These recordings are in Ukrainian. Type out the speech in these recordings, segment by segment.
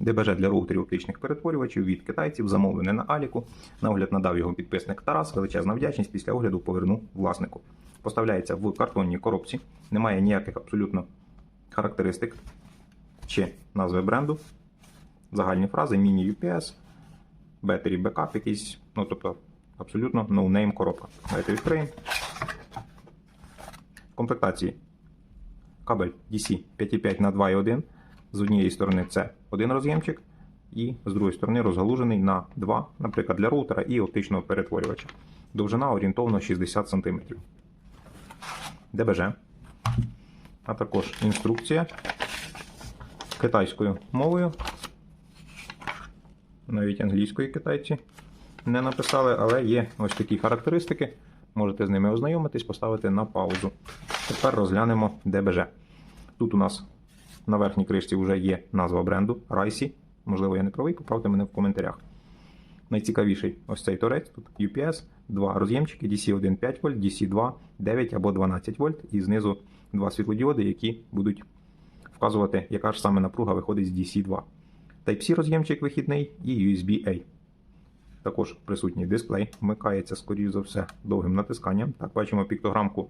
ДБЖ для роутерів оптичних перетворювачів від китайців, замовлене на Аліку. На огляд надав його підписник Тарас. Величезна вдячність після огляду поверну власнику. Поставляється в картонній коробці, немає ніяких абсолютно характеристик чи назви бренду. Загальні фрази, міні-UPS, Battery Backup якийсь, ну тобто абсолютно no-name коробка. Давайте відкриємо. В комплектації кабель DC 5.5 на 2.1. З однієї сторони це один роз'ємчик, і з другої сторони розгалужений на два, наприклад, для роутера і оптичного перетворювача. Довжина орієнтовно 60 см. ДБЖ, а також інструкція китайською мовою. Навіть англійської китайці не написали, але є ось такі характеристики. Можете з ними ознайомитись, поставити на паузу. Тепер розглянемо ДБЖ. Тут у нас на верхній кришці вже є назва бренду Райсі. Можливо, я не правий, поправте мене в коментарях. Найцікавіший ось цей торець, тут UPS, два роз'ємчики DC 1 5 вольт, DC 2 9 або 12 вольт, і знизу два світлодіоди, які будуть вказувати, яка ж саме напруга виходить з DC 2. Type-C роз'ємчик вихідний і USB-A. Також присутній дисплей, вмикається, скоріш за все, довгим натисканням. Так, бачимо піктограмку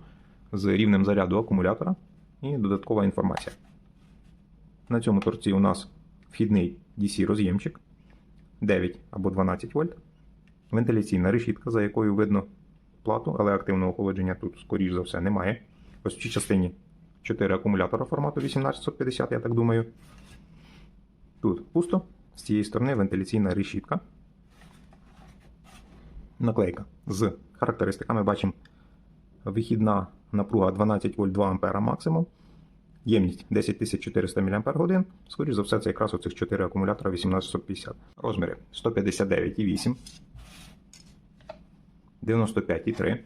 з рівнем заряду акумулятора і додаткова інформація. На цьому торці у нас вхідний DC роз'ємчик 9 або 12 вольт, вентиляційна решітка, за якою видно плату, але активного охолодження тут, скоріш за все, немає. Ось в цій частині 4 акумулятора формату 18650, я так думаю. Тут пусто, з цієї сторони вентиляційна решітка. Наклейка з характеристиками бачимо вихідна напруга 12 вольт 2 А максимум. Ємність 10400 мАч. Скоріше за все, це якраз оцих 4 акумулятора 18650. Розміри 159,8, 95,3,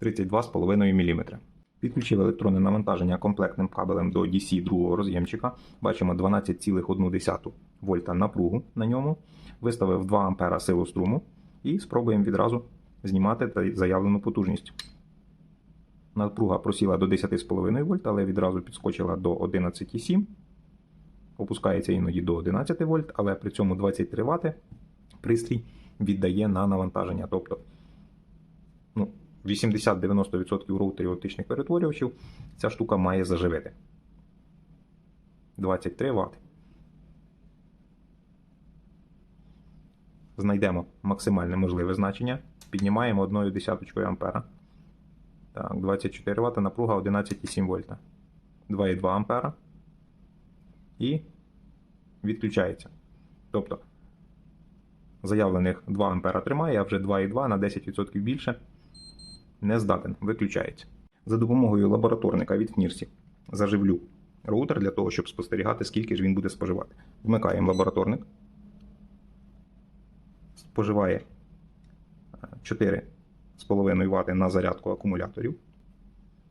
32,5 мм. Підключив електронне навантаження комплектним кабелем до DC другого роз'ємчика. Бачимо 12,1 вольта напругу на ньому. Виставив 2 А силу струму і спробуємо відразу знімати заявлену потужність. Напруга просіла до 10,5 вольт, але відразу підскочила до 11,7. Опускається іноді до 11 вольт, але при цьому 23 Вт пристрій віддає на навантаження. Тобто ну, 80-90% роутерів оптичних перетворювачів ця штука має заживити. 23 Вт. Знайдемо максимальне можливе значення. Піднімаємо 1,1 А. Так, 24 Вт, напруга 11,7 вольта. 2,2 А. І відключається. Тобто, заявлених 2 А тримає, а вже 2,2 на 10% більше не здатен, виключається. За допомогою лабораторника від Фнірсі заживлю роутер для того, щоб спостерігати, скільки ж він буде споживати. Вмикаємо лабораторник. Споживає 4,5 Вт на зарядку акумуляторів.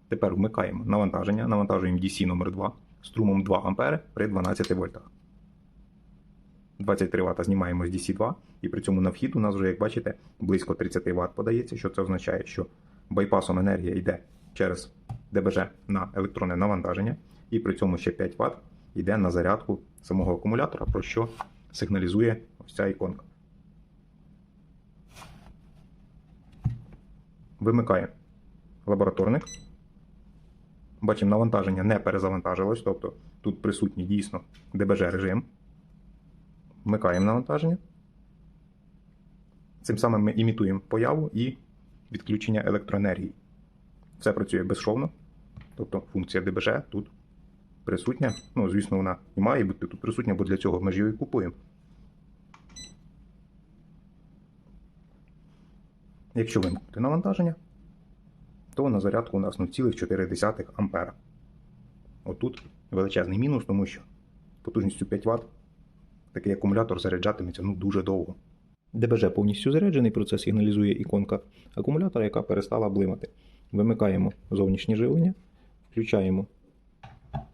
Тепер вмикаємо навантаження, навантажуємо DC номер 2 струмом 2 А при 12 вольтах. 23 Вт знімаємо з DC 2, і при цьому на вхід у нас вже, як бачите, близько 30 Вт подається, що це означає, що байпасом енергія йде через ДБЖ на електронне навантаження, і при цьому ще 5 Вт йде на зарядку самого акумулятора, про що сигналізує ось ця іконка. Вимикаємо лабораторник. Бачимо, навантаження не перезавантажилось, тобто тут присутній дійсно ДБЖ режим. Вмикаємо навантаження. Цим самим ми імітуємо появу і відключення електроенергії. Все працює безшовно. Тобто функція ДБЖ тут присутня. Ну, звісно, вона і має бути тут присутня, бо для цього ми ж її купуємо. Якщо вимкнути навантаження, то на зарядку у нас 0,4 А. Отут величезний мінус, тому що потужністю 5 Вт такий акумулятор заряджатиметься ну, дуже довго. ДБЖ повністю заряджений, про це сигналізує іконка акумулятора, яка перестала блимати. Вимикаємо зовнішнє живлення, включаємо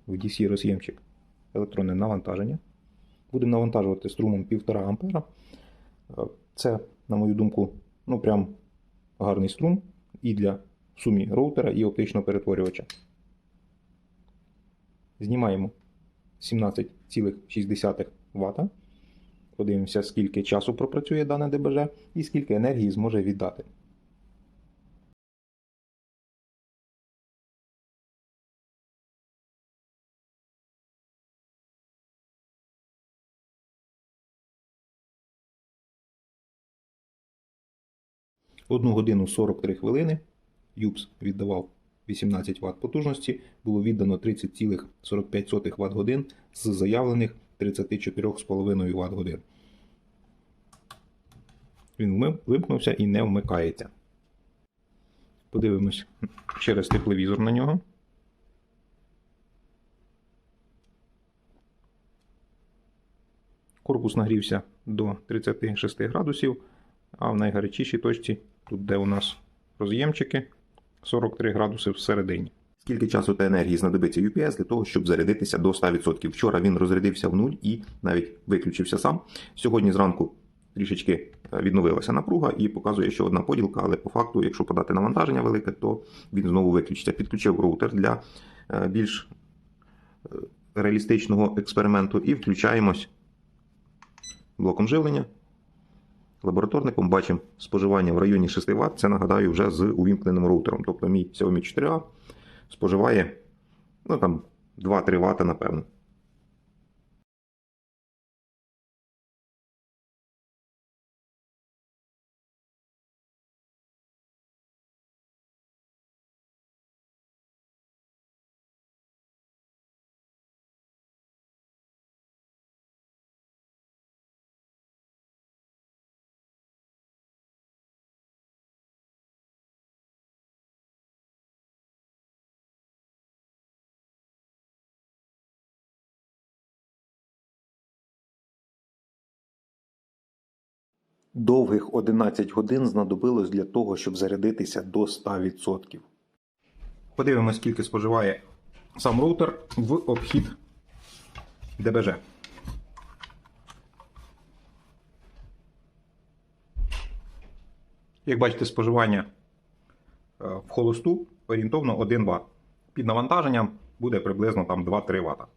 в DC роз'ємчик електронне навантаження. Будемо навантажувати струмом 1,5 А. Це, на мою думку, ну прям гарний струм і для сумі роутера і оптичного перетворювача. Знімаємо 17,6 Вт. Подивимося, скільки часу пропрацює дане ДБЖ і скільки енергії зможе віддати. Одну годину 43 хвилини ЮПС віддавав 18 Вт потужності, було віддано 30,45 Вт годин з заявлених 34,5 Вт годин. Він вимкнувся і не вмикається. Подивимось через тепловізор на нього. Корпус нагрівся до 36 градусів, а в найгарячішій точці, тут де у нас роз'ємчики, 43 градуси всередині. Скільки часу та енергії знадобиться UPS для того, щоб зарядитися до 100%? Вчора він розрядився в нуль і навіть виключився сам. Сьогодні зранку трішечки е, відновилася напруга і показує, що одна поділка, але по факту, якщо подати навантаження велике, то він знову виключиться. Підключив роутер для е, більш е, реалістичного експерименту і включаємось блоком живлення. Лабораторником бачимо споживання в районі 6 Вт. Це нагадаю вже з увімкненим роутером. Тобто мій Xiaomi 4A споживає ну, там, 2-3 Вт, напевно. Довгих 11 годин знадобилось для того, щоб зарядитися до 100%. Подивимось, скільки споживає сам роутер в обхід ДБЖ. Як бачите, споживання е, в холосту орієнтовно 1 Вт. Під навантаженням буде приблизно там 2-3 Вт.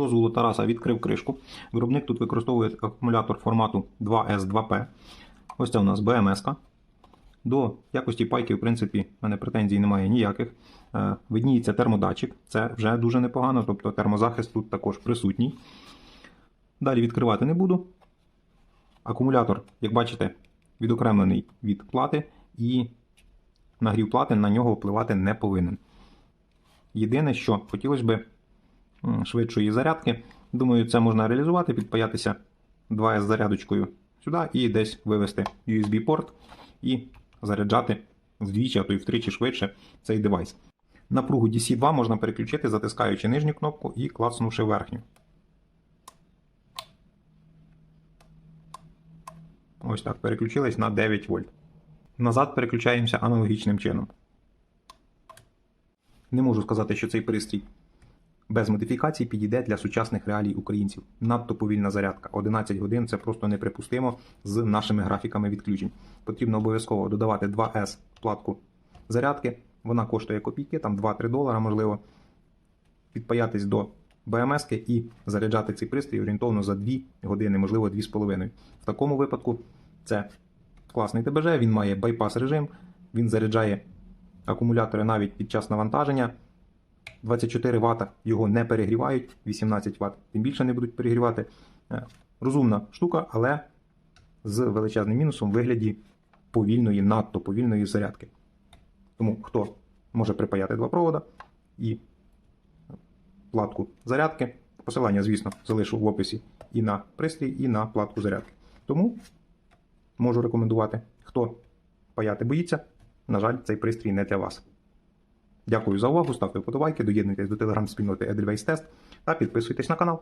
Дозволу Тараса відкрив кришку. Виробник тут використовує акумулятор формату 2S2P. Ось це у нас BMS. -ка. До якості пайки, в принципі, в мене претензій немає ніяких. Е, Видніється термодатчик, це вже дуже непогано, тобто термозахист тут також присутній. Далі відкривати не буду. Акумулятор, як бачите, відокремлений від плати і нагрів плати на нього впливати не повинен. Єдине, що хотілося б швидшої зарядки. Думаю, це можна реалізувати, підпаятися 2С зарядочкою сюди і десь вивести USB-порт і заряджати вдвічі, а то й втричі швидше цей девайс. Напругу DC2 можна переключити, затискаючи нижню кнопку і клацнувши верхню. Ось так, переключились на 9 вольт. Назад переключаємося аналогічним чином. Не можу сказати, що цей пристрій без модифікацій підійде для сучасних реалій українців. Надто повільна зарядка. 11 годин це просто неприпустимо з нашими графіками відключень. Потрібно обов'язково додавати 2С платку зарядки. Вона коштує копійки, там 2-3 долара, можливо. Підпаятись до БМС і заряджати цей пристрій орієнтовно за 2 години, можливо, 2,5. В такому випадку це класний ТБЖ, він має байпас режим, він заряджає акумулятори навіть під час навантаження. 24 Вт його не перегрівають, 18 Вт тим більше не будуть перегрівати. Е, Розумна штука, але з величезним мінусом в вигляді повільної, надто повільної зарядки. Тому хто може припаяти два провода і платку зарядки. Посилання, звісно, залишу в описі і на пристрій, і на платку зарядки. Тому можу рекомендувати, хто паяти боїться, на жаль, цей пристрій не для вас. Дякую за увагу, ставте вподобайки, доєднуйтесь до телеграм-спільноти Edelweiss Test та підписуйтесь на канал.